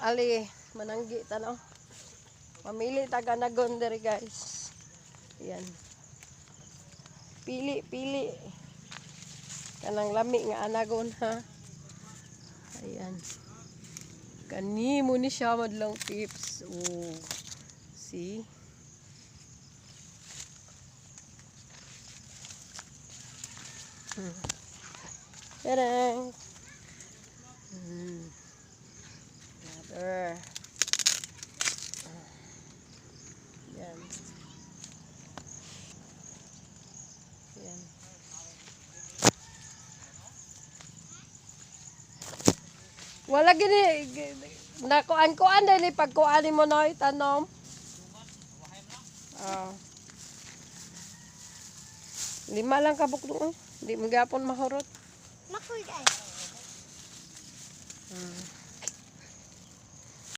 ali mananggi tanaw. Mamili taga nagon diri guys. Yan. Pili, pili. Kanang lami nga anagon ha. Ayan. Kani mo ni siya madlang pips. Oh. See? Hmm. Tadang! Another. Yan. Yan. Wala gini nakuan-kuan din pagkuan mo na itanom. Ah. Lima lang kabuklong. Hindi mo gapon mahurot. Makoy guys. Hmm.